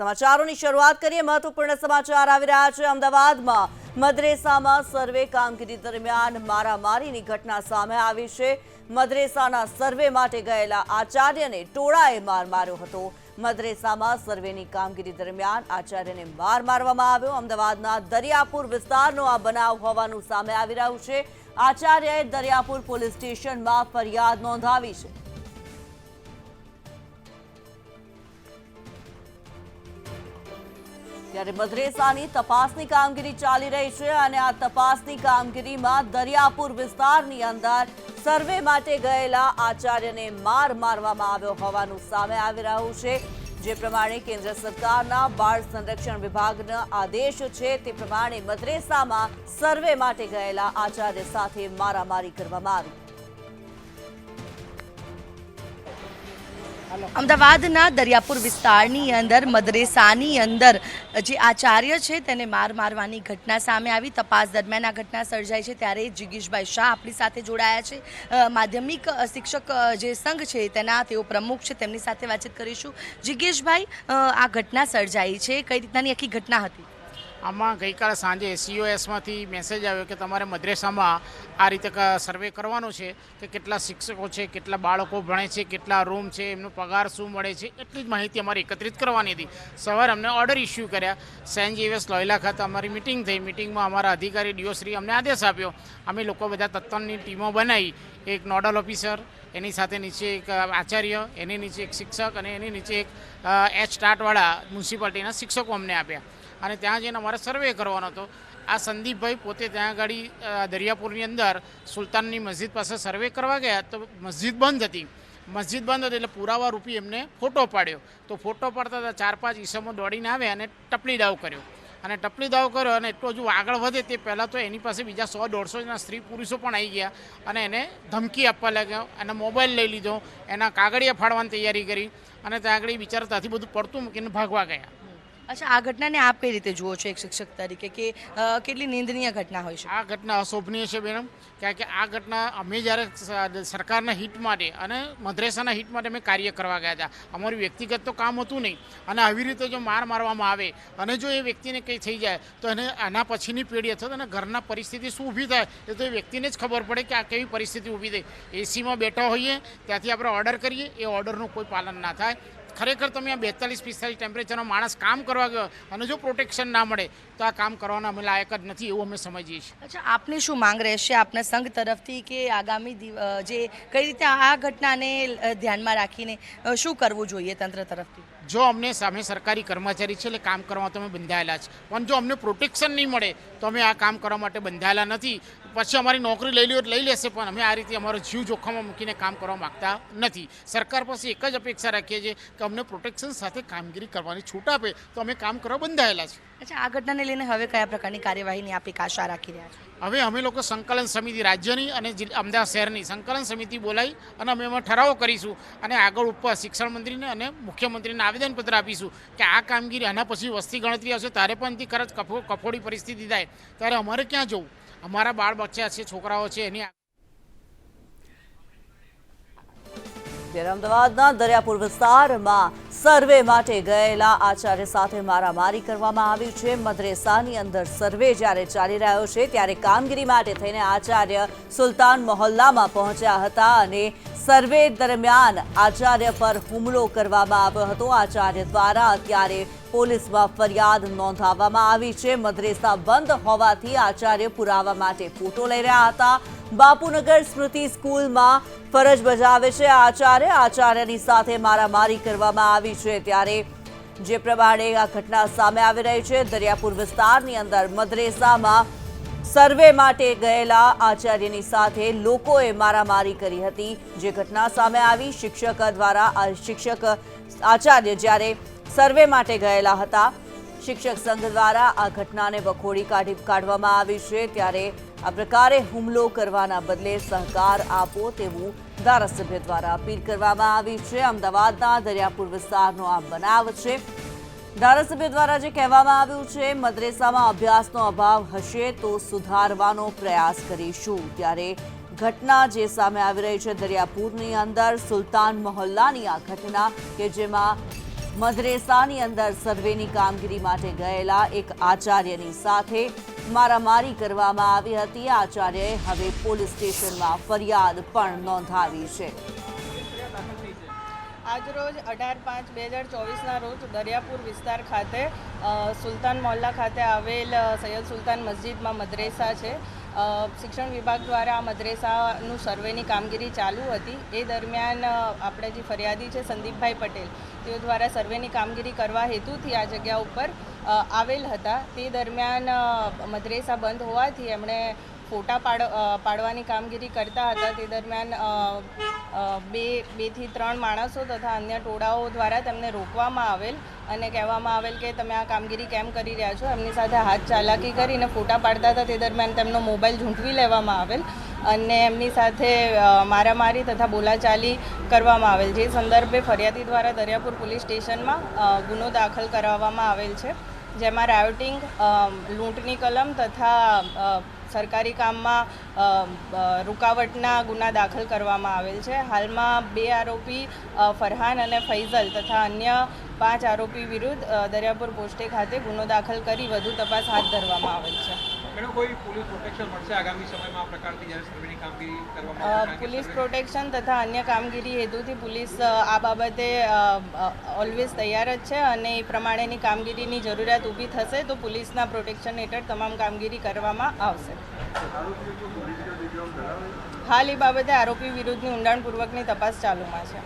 સમાચારોની શરૂઆત કરીએ. મહત્વપૂર્ણ સમાચાર આવી રહ્યા છે. અમદાવાદમાં મદ્રેસામાં સર્વે કામગીરી દરમિયાન મારામારીની ઘટના સામે આવી છે. મદ્રેસાના સર્વે માટે ગયેલા આચાર્યને ટોળાએ માર માર્યો હતો. મદ્રેસામાં સર્વેની કામગીરી દરમિયાન આચાર્યને માર મારવામાં આવ્યો. અમદાવાદના દરિયાપુર વિસ્તારનો આ બનાવ હોવાનું સામે આવી રહ્યું છે. આચાર્યએ દરિયાપુર પોલીસ સ્ટેશનમાં ફરિયાદ નોંધાવી છે. ત્યારે મદ્રેસાની તપાસની કામગીરી ચાલી રહી છે અને આ તપાસની કામગીરીમાં દરિયાપુર વિસ્તારની અંદર સર્વે માટે ગયેલા આચાર્યને માર મારવામાં આવ્યો હોવાનું સામે આવી રહ્યું છે. જે પ્રમાણે કેન્દ્ર સરકારના બાળ સંરક્ષણ વિભાગના આદેશ છે તે પ્રમાણે મદ્રેસામાં સર્વે માટે ગયેલા આચાર્ય સાથે મારામારી કરવામાં આવી. અમદાવાદના દરિયાપુર વિસ્તારની અંદર, મદરેસાની અંદર જે આચાર્ય છે તેને માર મારવાની ઘટના સામે આવી. તપાસ દરમિયાન આ ઘટના સર્જાઈ છે ત્યારે જિગીશભાઈ શાહ આપણી સાથે જોડાયા છે. માધ્યમિક શિક્ષક જે સંઘ છે તેના તેઓ પ્રમુખ છે, તેમની સાથે વાતચીત કરીશું. જિગેશભાઈ આ ઘટના સર્જાઈ છે. કઈ રીતનાની આખી ઘટના હતી? આમાં ગઈકાલે સાંજે સીઓએસમાંથી મેસેજ આવ્યો કે તમારે મદ્રેસામાં આ રીતે સર્વે કરવાનો છે કે કેટલા શિક્ષકો છે, કેટલા બાળકો ભણે છે, કેટલા રૂમ છે, એમનો પગાર શું મળે છે, એટલી જ માહિતી અમારે એકત્રિત કરવાની હતી. સવારે અમને ઓર્ડર ઇસ્યુ કર્યા. સેન્ટ જીવીએસ લોયલા ખાતે અમારી મિટિંગ થઈ. મિટિંગમાં અમારા અધિકારી, ડીઓશ્રી અમને આદેશ આપ્યો. અમે લોકો બધા તત્વની ટીમો બનાવી. એક નોડલ ઓફિસર, એની સાથે નીચે એક આચાર્ય, એની નીચે એક શિક્ષક અને એની નીચે એક એચ સ્ટાર્ટવાળા મ્યુનિસિપાલિટીના શિક્ષકો અમને આપ્યા. અને ત્યાં જઈને અમારે સર્વે કરવાનો હતો. આ સંદીપભાઈ પોતે ત્યાં આગળ દરિયાપુરની અંદર સુલતાનની મસ્જિદ પાસે સર્વે કરવા ગયા તો મસ્જિદ બંધ હતી. મસ્જિદ બંધ હતી એટલે પુરાવા રૂપી એમને ફોટો પાડ્યો. તો ફોટો પાડતા હતા ચાર પાંચ ઈસમો દોડીને આવ્યા અને ટપલી દાવ કર્યો. અને ટપલી દાવ કર્યો અને એટલો હજુ આગળ વધે તે પહેલાં તો એની પાસે બીજા સો દોઢસો જણા સ્ત્રી પુરુષો પણ આવી ગયા અને એને ધમકી આપવા લાગ્યો. એના મોબાઈલ લઈ લીધો, એના કાગળિયા ફાડવાની તૈયારી કરી અને ત્યાં આગળ બિચારા ત્યાંથી બધું પડતું મૂકીને ભાગવા ગયા. અચ્છા, આ ઘટનાને આપ કઈ રીતે જુઓ છો એક શિક્ષક તરીકે? કે કેટલી નિંદનીય ઘટના હોય છે? આ ઘટના અશોભનીય છે મેડમ. કારણ કે આ ઘટના અમે જ્યારે સરકારના હિત માટે અને મદ્રેસાના હિત માટે અમે કાર્ય કરવા ગયા હતા. અમારું વ્યક્તિગત તો કામ હતું નહીં. અને આવી રીતે જો માર મારવામાં આવે અને જો એ વ્યક્તિને કંઈ થઈ જાય, તો એને આના પછીની પેઢી અથવા એના ઘરના પરિસ્થિતિ શું ઊભી થાય, એ તો એ વ્યક્તિને જ ખબર પડે કે આ કેવી પરિસ્થિતિ ઊભી થઈ. એસીમાં બેઠા હોઈએ, ત્યાંથી આપણે ઓર્ડર કરીએ, એ ઓર્ડરનું કોઈ પાલન ના થાય. ખરેખર તમે આ બેતાલીસ પિસ્તાલીસ ટેમ્પરેચરનો માણસ કામ કરવા ગયો અને જો પ્રોટેક્શન ના મળે તો આ કામ કરવાના અમે લાયક જ નથી એવું અમે સમજીએ છીએ. અચ્છા આપની શું માંગ રહેશે આપના સંઘ તરફથી કે આગામી જે કઈ રીતે આ ઘટનાને ધ્યાનમાં રાખીને શું કરવું જોઈએ તંત્ર તરફથી? જો અમને સામે સરકારી કર્મચારી છે એટલે કામ કરવા તો અમે બંધાયેલા છે. પણ જો અમને પ્રોટેક્શન નહીં મળે તો અમે આ કામ કરવા માટે બંધાયેલા નથી. પછી અમારી નોકરી લઈ લ્યો, લઈ લેશે પણ અમે આ રીતે અમારો જીવ જોખમમાં મૂકીને કામ કરવા માગતા નથી. સરકાર પાસે એક જ અપેક્ષા રાખીએ છીએ કે અમને પ્રોટેક્શન સાથે કામગીરી કરવાની છૂટ આપે તો અમે કામ કરવા બંધાયેલા છે અચ્છા, આ ઘટનાને લઈને હવે કયા પ્રકારની કાર્યવાહીની આપ એક આશા રાખી રહ્યા છો? હવે અમે લોકો સંકલન સમિતિ રાજ્યની અને અમદાવાદ શહેરની સંકલન સમિતિ બોલાવી અને અમે એમાં ઠરાવો કરીશું અને આગળ ઉપર શિક્ષણ મંત્રીને અને મુખ્યમંત્રીને આવેદનપત્ર આપીશું કે આ કામગીરી આના પછી વસ્તી ગણતરી આવશે. ત્યારે પણ ખરચ કફો કફોડી પરિસ્થિતિ થાય. ત્યારે અમારે ક્યાં જવું? અમારા બાળ બચ્ચા છે, છોકરાઓ છે, એની ત્યારે અમદાવાદના દરિયાપુર વિસ્તારમાં સર્વે માટે ગયેલા આચાર્ય સાથે મારામારી કરવામાં આવી છે. મદ્રેસાની અંદર સર્વે જ્યારે ચાલી રહ્યો છે, ત્યારે કામગીરી માટે થઈને આચાર્ય સુલતાન મોહલ્લામાં પહોંચ્યા હતા અને સર્વે દરમિયાન આચાર્ય પર હુમલો કરવામાં આવ્યો હતો. આચાર્ય દ્વારા અત્યારે પોલીસમાં ફરિયાદ નોંધાવવામાં આવી છે. મદ્રેસા બંધ હોવાથી આચાર્ય પુરાવા માટે ફોટો લઈ રહ્યા હતા. બાપુનગર સ્મૃતિ સ્કૂલમાં ફરજ બજાવે છે. આચાર્ય આચાર્યની સાથે મારામારી કરવામાં આવી છે ત્યારે જે પ્રમાણે આ ઘટના સામે આવી રહી છે, દરિયાપુર વિસ્તારની અંદર મદ્રેસામાં સર્વે માટે ગયેલા આચાર્યની સાથે લોકોએ મારામારી કરી હતી. જે ઘટના સામે આવી, શિક્ષક દ્વારા શિક્ષક આચાર્ય જ્યારે સર્વે માટે ગયેલા હતા, શિક્ષક સંઘ દ્વારા આ ઘટનાને વખોડી કાઢી કાઢવામાં આવી છે ત્યારે આ પ્રકારે હુમલો કરવાના બદલે સહકાર આપો તેવું ધારાસભ્ય દ્વારા અપીલ કરવામાં આવી છે. અમદાવાદના દરિયાપુર વિસ્તારનો આ બનાવ છે. ધારાસભ્ય દ્વારા જે કહેવામાં આવ્યું છે, મદ્રેસામાં અભ્યાસનો અભાવ હશે તો સુધારવાનો પ્રયાસ કરીશું. ત્યારે ઘટના જે સામે આવી રહી છે દરિયાપુરની અંદર, સુલતાન મહોલ્લાની આ ઘટના કે જેમાં મદ્રેસાની અંદર સર્વેની કામગીરી માટે ગયેલા એક આચાર્યની સાથે મારામારી કરવામાં આવી હતી. આચાર્યએ હવે પોલીસ સ્ટેશનમાં ફરિયાદ પણ નોંધાવી છે. આજરોજ અઢાર પાંચ બે હજાર ચોવીસના રોજ દરિયાપુર વિસ્તાર ખાતે સુલતાન મોહલ્લા ખાતે આવેલ સૈયદ સુલતાન મસ્જિદમાં મદ્રેસા છે. શિક્ષણ વિભાગ દ્વારા આ મદ્રેસાનું સર્વેની કામગીરી ચાલુ હતી. એ દરમિયાન આપણે જે ફરિયાદી છે સંદીપભાઈ પટેલ, તેઓ દ્વારા સર્વેની કામગીરી કરવા હેતુથી આ જગ્યા ઉપર આવેલ હતા. તે દરમિયાન મદ્રેસા બંધ હોવાથી એમણે ફોટા પાડ પાડવાની કામગીરી કરતા હતા. તે દરમિયાન બે, બેથી ત્રણ માણસો તથા અન્ય ટોળાઓ દ્વારા તેમને રોકવામાં આવેલ અને કહેવામાં આવેલ કે તમે આ કામગીરી કેમ કરી રહ્યા છો? એમની સાથે હાથ ચાલાકી કરીને ફોટા પાડતા હતા. તે દરમિયાન તેમનો મોબાઈલ ઝૂંટવી લેવામાં આવેલ અને એમની સાથે મારામારી તથા બોલાચાલી કરવામાં આવેલ. જે સંદર્ભે ફરિયાદી દ્વારા દરિયાપુર પોલીસ સ્ટેશનમાં ગુનો દાખલ કરાવવામાં આવેલ છે. જેમાં રાયોટિંગ લૂંટની કલમ તથા સરકારી કામમાં રૂકાવટના ગુના દાખલ કરવામાં આવેલ છે. હાલમાં બે આરોપી ફરહાન અને ફૈઝલ તથા અન્ય પાંચ આરોપી વિરુદ્ધ દરિયાપુર પોસ્ટે ખાતે ગુનો દાખલ કરી વધુ તપાસ હાથ ધરવામાં આવેલ છે. પોલીસ પ્રોટેક્શન તથા અન્ય કામગીરી હેતુથી પોલીસ આ બાબતે ઓલવેઝ તૈયાર જ છે અને એ પ્રમાણેની કામગીરીની જરૂરિયાત ઊભી થશે તો પોલીસના પ્રોટેક્શન હેઠળ તમામ કામગીરી કરવામાં આવશે. હાલ એ બાબતે આરોપી વિરુદ્ધની ઊંડાણપૂર્વકની તપાસ ચાલુમાં છે.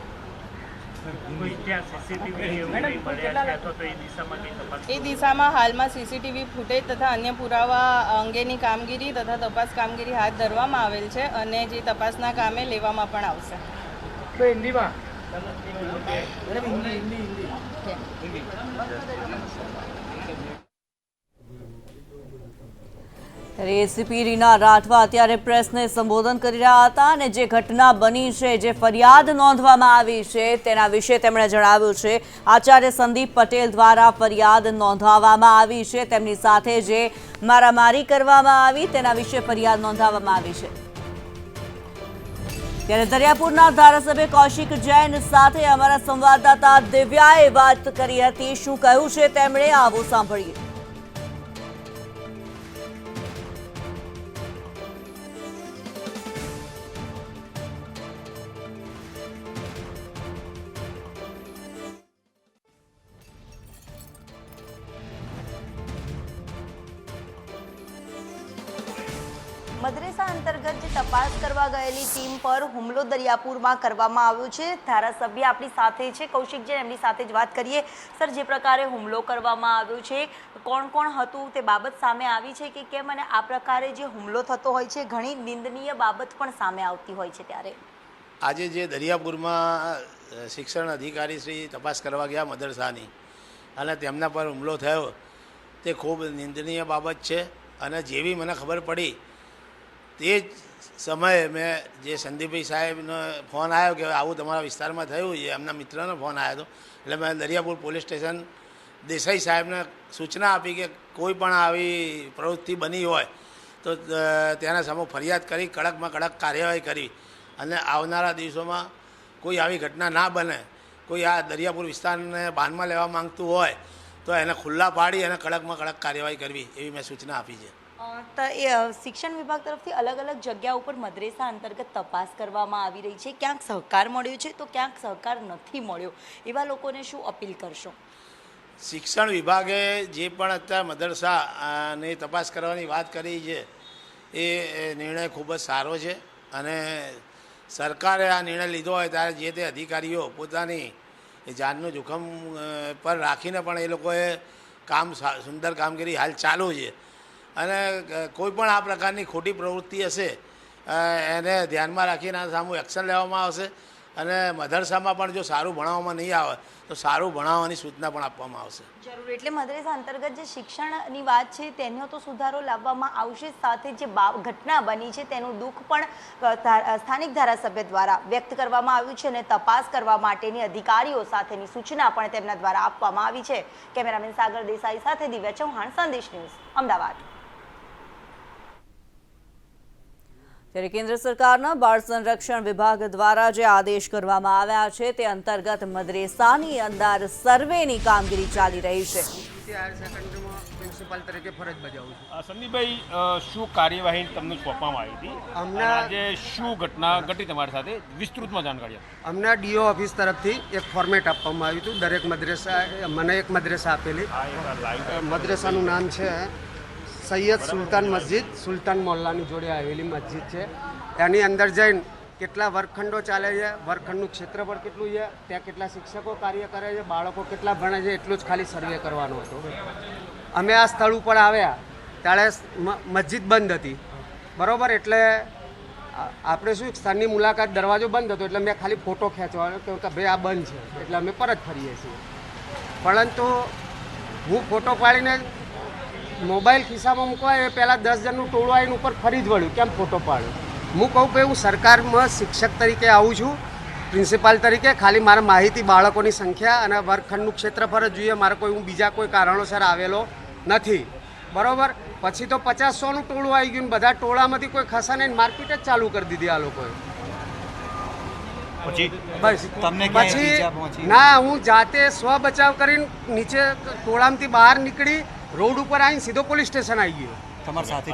એ દિશામાં હાલમાં સીસીટીવી ફૂટેજ તથા અન્ય પુરાવા અંગેની કામગીરી તથા તપાસ કામગીરી હાથ ધરવામાં આવેલ છે અને જે તપાસના કામે લેવામાં પણ આવશે. ત્યારે એસીપી રીના રાઠવા અત્યારે પ્રેસને સંબોધન કરી રહ્યા હતા અને જે ઘટના બની છે, જે ફરિયાદ નોંધવામાં આવી છે તેના વિશે તેમણે જણાવ્યું છે. આચાર્ય સંદીપ પટેલ દ્વારા ફરિયાદ નોંધાવવામાં આવી છે. તેમની સાથે જે મારામારી કરવામાં આવી તેના વિશે ફરિયાદ નોંધાવવામાં આવી છે. ત્યારે દરિયાપુરના ધારાસભ્ય કૌશિક જૈન સાથે અમારા સંવાદદાતા દિવ્યાએ વાત કરી હતી. શું કહ્યું છે તેમણે? આવું સાંભળીએ. ગયેલી ટીમ પર હુમલો દરિયાપુરમાં કરવામાં આવ્યો છે. ધારાસભ્ય આપણી સાથે છે. કૌશિક જૈન, એમની સાથે જ વાત કરીએ. સર, જે પ્રકારે હુમલો કરવામાં આવ્યો છે, કોણ કોણ હતું તે બાબત સામે આવી છે કે કેમ અને આ પ્રકારે જે હુમલો થતો હોય છે, ઘણી નિંદનીય બાબત પણ સામે આવતી હોય છે ત્યારે? આજે જે દરિયાપુરમાં શિક્ષણ અધિકારી શ્રી તપાસ કરવા ગયા મદરસાની અને તેમના પર હુમલો થયો, તે ખૂબ નિંદનીય બાબત છે અને જેવી મને ખબર પડી તે જ સમયે મેં જે સંદીપભાઈ સાહેબનો ફોન આવ્યો કે આવું તમારા વિસ્તારમાં થયું છે એમના મિત્રનો ફોન આવ્યો હતો. એટલે મેં દરિયાપુર પોલીસ સ્ટેશન દેસાઈ સાહેબને સૂચના આપી કે કોઈ પણ આવી પ્રવૃત્તિ બની હોય તો તેના સામે ફરિયાદ કરી, કડકમાં કડક કાર્યવાહી કરી અને આવનારા દિવસોમાં કોઈ આવી ઘટના ના બને, કોઈ આ દરિયાપુર વિસ્તારને બાનમાં લેવા માંગતું હોય તો એને ખુલ્લા પાડી અને કડકમાં કડક કાર્યવાહી કરવી એવી મેં સૂચના આપી છે. તો, એ શિક્ષણ વિભાગ તરફથી અલગ અલગ જગ્યા ઉપર મદ્રેસા અંતર્ગત તપાસ કરવામાં આવી રહી છે. ક્યાંક સહકાર મળ્યો છે તો ક્યાંક સહકાર નથી મળ્યો. એવા લોકોને શું અપીલ કરશો? શિક્ષણ વિભાગે જે પણ અત્યારે મદરસાની તપાસ કરવાની વાત કરી છે, એ નિર્ણય ખૂબ જ સારો છે અને સરકારે આ નિર્ણય લીધો હોય ત્યારે જે તે અધિકારીઓ પોતાની જાનનું જોખમ પર રાખીને પણ એ લોકોએ કામ સુંદર કામગીરી હાલ ચાલુ છે. અને કોઈ પણ આ પ્રકારની ખોટી પ્રવૃત્તિ હશે એને ધ્યાનમાં રાખીને આ સામું એક્શન લેવામાં આવશે. અને મદરસામાં પણ જો સારું ભણાવવામાં નહીં આવે, તો સારું ભણાવવાની સૂચના પણ આપવામાં આવશે. જરૂર. એટલે મદરેસા અંતર્ગત જે શિક્ષણની વાત છે, તેનો તો સુધારો લાવવામાં આવશે. સાથે જે ઘટના બની છે, તેનું દુઃખ પણ સ્થાનિક ધારાસભ્ય દ્વારા વ્યક્ત કરવામાં આવ્યું છે અને તપાસ કરવા માટેની અધિકારીઓ સાથેની સૂચના પણ તેમના દ્વારા આપવામાં આવી છે. કેમેરામેન સાગર દેસાઈ સાથે દિવ્યા ચૌહાણ, સંદેશ ન્યૂઝ, અમદાવાદ. ત્યારે કેન્દ્ર સરકારના બાળ સંરક્ષણ વિભાગ દ્વારા જે આદેશ કરવામાં આવ્યા છે તે અંતર્ગત મદરેસાની અંદર સર્વેની કામગીરી ચાલી રહી છે. પ્રિન્સિપાલ તરીકે ફરજ બજાવું છું. સંદીપભાઈ શું કાર્યવાહી તમને સોંપવામાં આવી હતી? અમને- આજે શું ઘટના ઘટી તમારી સાથે વિસ્તૃતમાં જાણકારી આપો. અમને ડીઓ ઓફિસ તરફથી એક ફોર્મેટ આપવામાં આવ્યું હતું. દરેક મદ્રેસા મને એક મદ્રેસા આપેલી. મદ્રેસાનું નામ છે સૈયદ સુલતાન મસ્જિદ, સુલતાન મોહલ્લાની જોડે આવેલી મસ્જિદ છે. એની અંદર જઈને કેટલા વર્ગખંડો ચાલે છે, વર્ગખંડનું ક્ષેત્રફળ કેટલું છે, ત્યાં કેટલા શિક્ષકો કાર્ય કરે છે, બાળકો કેટલા ભણે છે, એટલું જ ખાલી સર્વે કરવાનો હતો. અમે આ સ્થળ ઉપર આવ્યા, ત્યારે મસ્જિદ બંધ હતી. બરાબર? એટલે આપણે શું સ્થળની મુલાકાત દરવાજો બંધ હતો, એટલે મેં ખાલી ફોટો ખેંચવાનો કે ભાઈ આ બંધ છે. એટલે અમે પરત ફરીએ છીએ. પરંતુ હું ફોટો પાડીને મોબાઈલ ખિસ્સામાં મૂકવા એ પહેલાં દસ જણનું ટોળું આવીને ઉપર ફરી જ વળ્યું. કેમ ફોટો પાડ્યો? હું કહું કે હું સરકારમાં શિક્ષક તરીકે આવું છું પ્રિન્સિપાલ તરીકે. ખાલી મારા માહિતી બાળકોની સંખ્યા અને વર્ગખંડનું ક્ષેત્રફળ જ જોઈએ. મારે કોઈ હું બીજા કોઈ કારણોસર આવેલો નથી. બરાબર? પછી તો પચાસ સોનું ટોળું આવી ગયું બધા ટોળામાંથી કોઈ ખસાને માર્કેટ જ ચાલુ કરી દીધી આ લોકોએ. પછી બસ. પછી ના હું જાતે સ્વ બચાવ કરીને નીચે ટોળામાંથી બહાર નીકળી રોડ ઉપર આવીને સીધો પોલીસ સ્ટેશન આવી ગયો. તમારા સાથે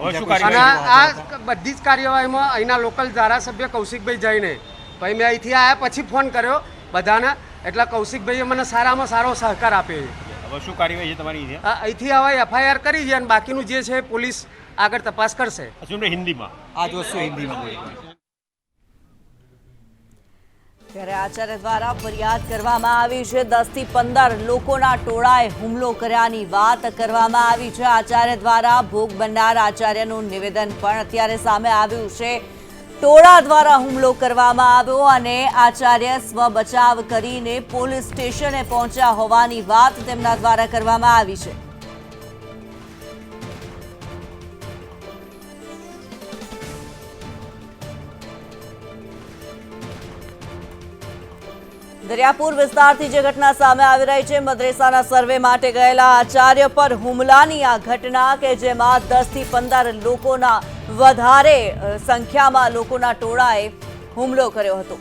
અને આ બધી જ કાર્યવાહીમાં અહીંના લોકલ ધારાસભ્ય કૌશિકભાઈ જઈને ભાઈ મેં અહીંથી આવ્યા પછી ફોન કર્યો બધાને એટલે કૌશિકભાઈએ મને સારામાં સારો સહકાર આપ્યો છે. શું કાર્યવાહી છે તમારી આ અહીંથી હવે એફઆઈઆર કરી છે અને બાકીનું જે છે પોલીસ આગળ તપાસ કરશે. હિન્દીમાં? આ જોશું હિન્દીમાં ત્યારે આચાર્ય દ્વારા ફરિયાદ કરવામાં આવી છે, દસથી પંદર લોકોના ટોળાએ હુમલો કર્યાની વાત કરવામાં આવી છે. આચાર્ય દ્વારા ભોગ બનનાર આચાર્યનું નિવેદન પણ અત્યારે સામે આવ્યું છે. ટોળા દ્વારા હુમલો કરવામાં આવ્યો અને આચાર્ય સ્વ બચાવ કરીને પોલીસ સ્ટેશને પહોંચ્યા હોવાની વાત તેમના દ્વારા કરવામાં આવી છે. દરિયાપુર વિસ્તારથી જે ઘટના સામે આવી રહી છે, મદ્રેસાના સર્વે માટે ગયેલા આચાર્ય પર હુમલાની આ ઘટના કે જેમાં દસથી પંદર લોકોના વધારે સંખ્યામાં લોકોના ટોળાએ હુમલો કર્યો હતો.